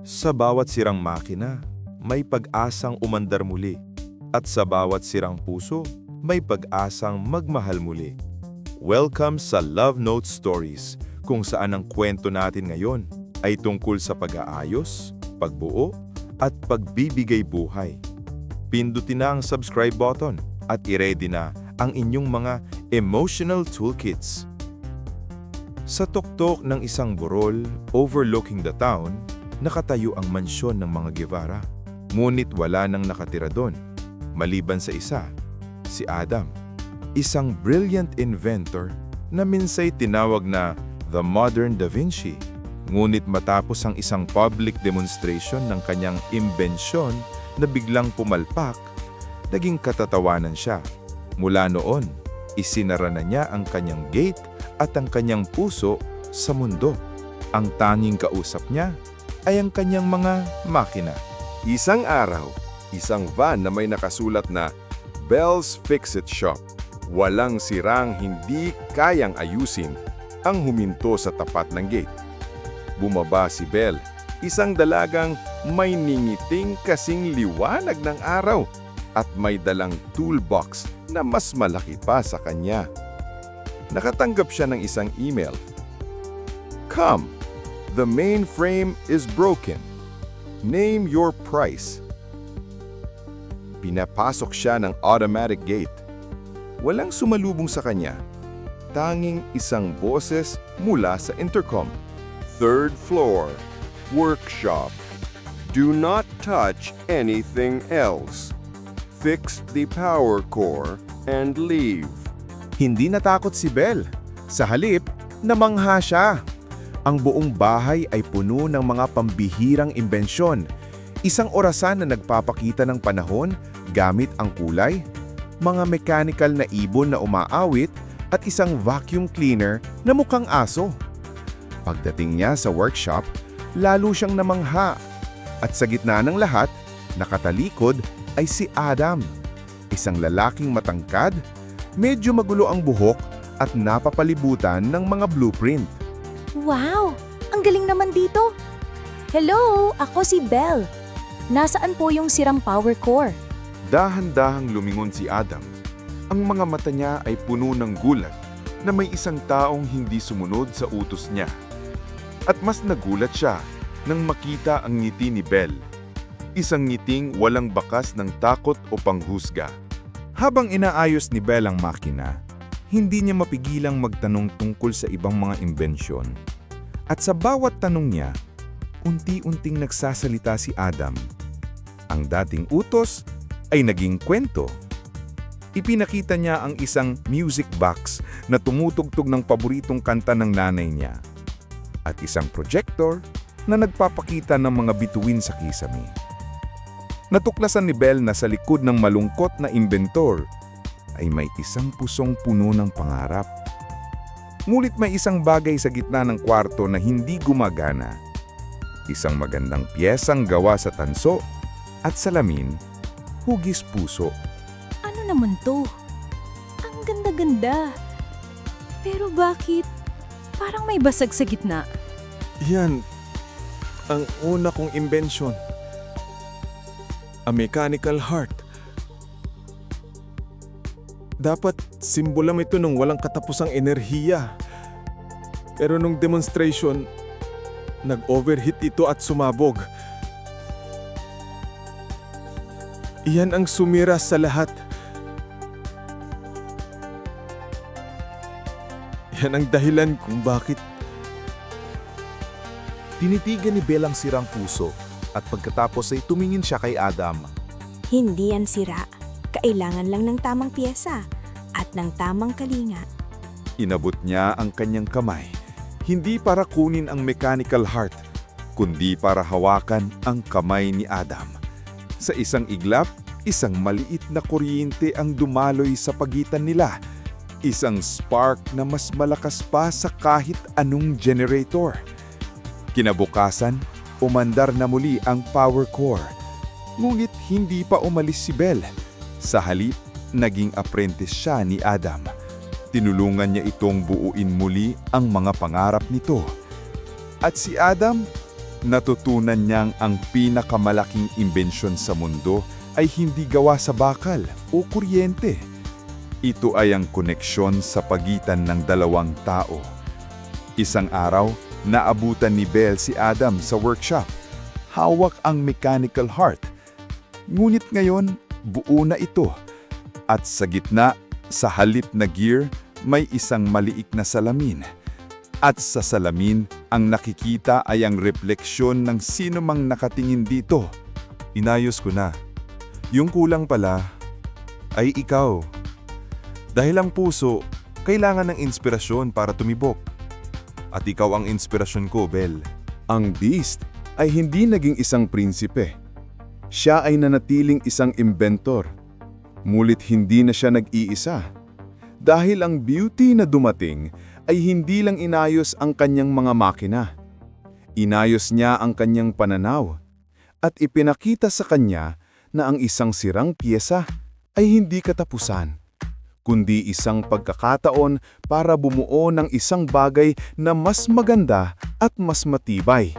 Sa bawat sirang makina, may pag-asang umandar muli. At sa bawat sirang puso, may pag-asang magmahal muli. Welcome sa Love Note Stories, kung saan ang kwento natin ngayon ay tungkol sa pag-aayos, pagbuo, at pagbibigay buhay. Pindutin na ang subscribe button at i-ready na ang inyong mga emotional toolkits. Sa tuktok ng isang burol overlooking the town, nakatayo ang mansyon ng mga Guevara. Ngunit wala nang nakatira doon, maliban sa isa, si Adam. Isang brilliant inventor na minsay tinawag na the modern Da Vinci. Ngunit matapos ang isang public demonstration ng kanyang imbensyon na biglang pumalpak, naging katatawanan siya. Mula noon, isinara na niya ang kanyang gate at ang kanyang puso sa mundo. Ang tanging kausap niya ay ang kanyang mga makina. Isang araw, isang van na may nakasulat na Bell's Fix-It Shop. Walang sirang hindi kayang ayusin ang huminto sa tapat ng gate. Bumaba si Bell, isang dalagang may ningiting kasing liwanag ng araw at may dalang toolbox na mas malaki pa sa kanya. Nakatanggap siya ng isang email. Come, the mainframe is broken. Name your price. Pinapasok siya ng automatic gate. Walang sumalubong sa kanya. Tanging isang boses mula sa intercom. Third floor. Workshop. Do not touch anything else. Fix the power core and leave. Hindi natakot si Belle. Sa halip, namangha siya. Ang buong bahay ay puno ng mga pambihirang imbensyon. Isang orasan na nagpapakita ng panahon gamit ang kulay, mga mechanical na ibon na umaawit at isang vacuum cleaner na mukhang aso. Pagdating niya sa workshop, lalo siyang namangha. At sa gitna ng lahat, nakatalikod ay si Adam. Isang lalaking matangkad, medyo magulo ang buhok at napapalibutan ng mga blueprint. Wow! Ang galing naman dito! Hello! Ako si Belle. Nasaan po yung sirang power core? Dahan-dahang lumingon si Adam. Ang mga mata niya ay puno ng gulat na may isang taong hindi sumunod sa utos niya. At mas nagulat siya nang makita ang ngiti ni Belle. Isang ngiting walang bakas ng takot o panghusga. Habang inaayos ni Belle ang makina, hindi niya mapigilang magtanong tungkol sa ibang mga imbensyon. At sa bawat tanong niya, unti-unting nagsasalita si Adam. Ang dating utos ay naging kwento. Ipinakita niya ang isang music box na tumutugtog ng paboritong kanta ng nanay niya. At isang projector na nagpapakita ng mga bituin sa kisame. Natuklasan ni Belle na sa likod ng malungkot na inventor ay may isang pusong puno ng pangarap. Ngunit may isang bagay sa gitna ng kwarto na hindi gumagana. Isang magandang piyesang gawa sa tanso at salamin, hugis puso. Ano naman to? Ang ganda-ganda. Pero bakit? Parang may basag sa gitna. Yan ang una kong imbensyon. A mechanical heart. Dapat simbolam ito ng walang katapusang enerhiya. Pero nung demonstration, nag-overheat ito at sumabog. Iyan ang sumira sa lahat. Yan ang dahilan kung bakit Tinitigan ni Belle ang sirang puso at pagkatapos ay tumingin siya kay Adam. Hindi yan sira. Kailangan lang ng tamang piyesa at ng tamang kalinga. Inabot niya ang kanyang kamay, hindi para kunin ang mechanical heart, kundi para hawakan ang kamay ni Adam. Sa isang iglap, isang maliit na kuryente ang dumaloy sa pagitan nila. Isang spark na mas malakas pa sa kahit anong generator. Kinabukasan, umandar na muli ang power core. Ngunit hindi pa umalis si Belle. Sa halip, naging apprentice siya ni Adam. Tinulungan niya itong buuin muli ang mga pangarap nito. At si Adam, Natutunan niyang ang pinakamalaking imbensyon sa mundo ay hindi gawa sa bakal o kuryente. Ito ay ang koneksyon sa pagitan ng dalawang tao. Isang araw, naabutan ni Bell si Adam sa workshop. Hawak ang mechanical heart. Ngunit ngayon, buo na ito. At sa gitna, sa halip na gear, may isang maliik na salamin. At sa salamin, ang nakikita ay ang refleksyon ng sino mang nakatingin dito. Inayos ko na. Yung kulang pala ay ikaw. Dahil ang puso, kailangan ng inspirasyon para tumibok. At ikaw ang inspirasyon ko, Bel. Ang Beast ay hindi naging isang prinsipe. Siya ay nanatiling isang inventor. Mulit hindi na siya nag-iisa. Dahil ang beauty na dumating ay hindi lang inayos ang kanyang mga makina. Inayos niya ang kanyang pananaw at ipinakita sa kanya na ang isang sirang piyesa ay hindi katapusan, kundi isang pagkakataon para bumuo ng isang bagay na mas maganda at mas matibay.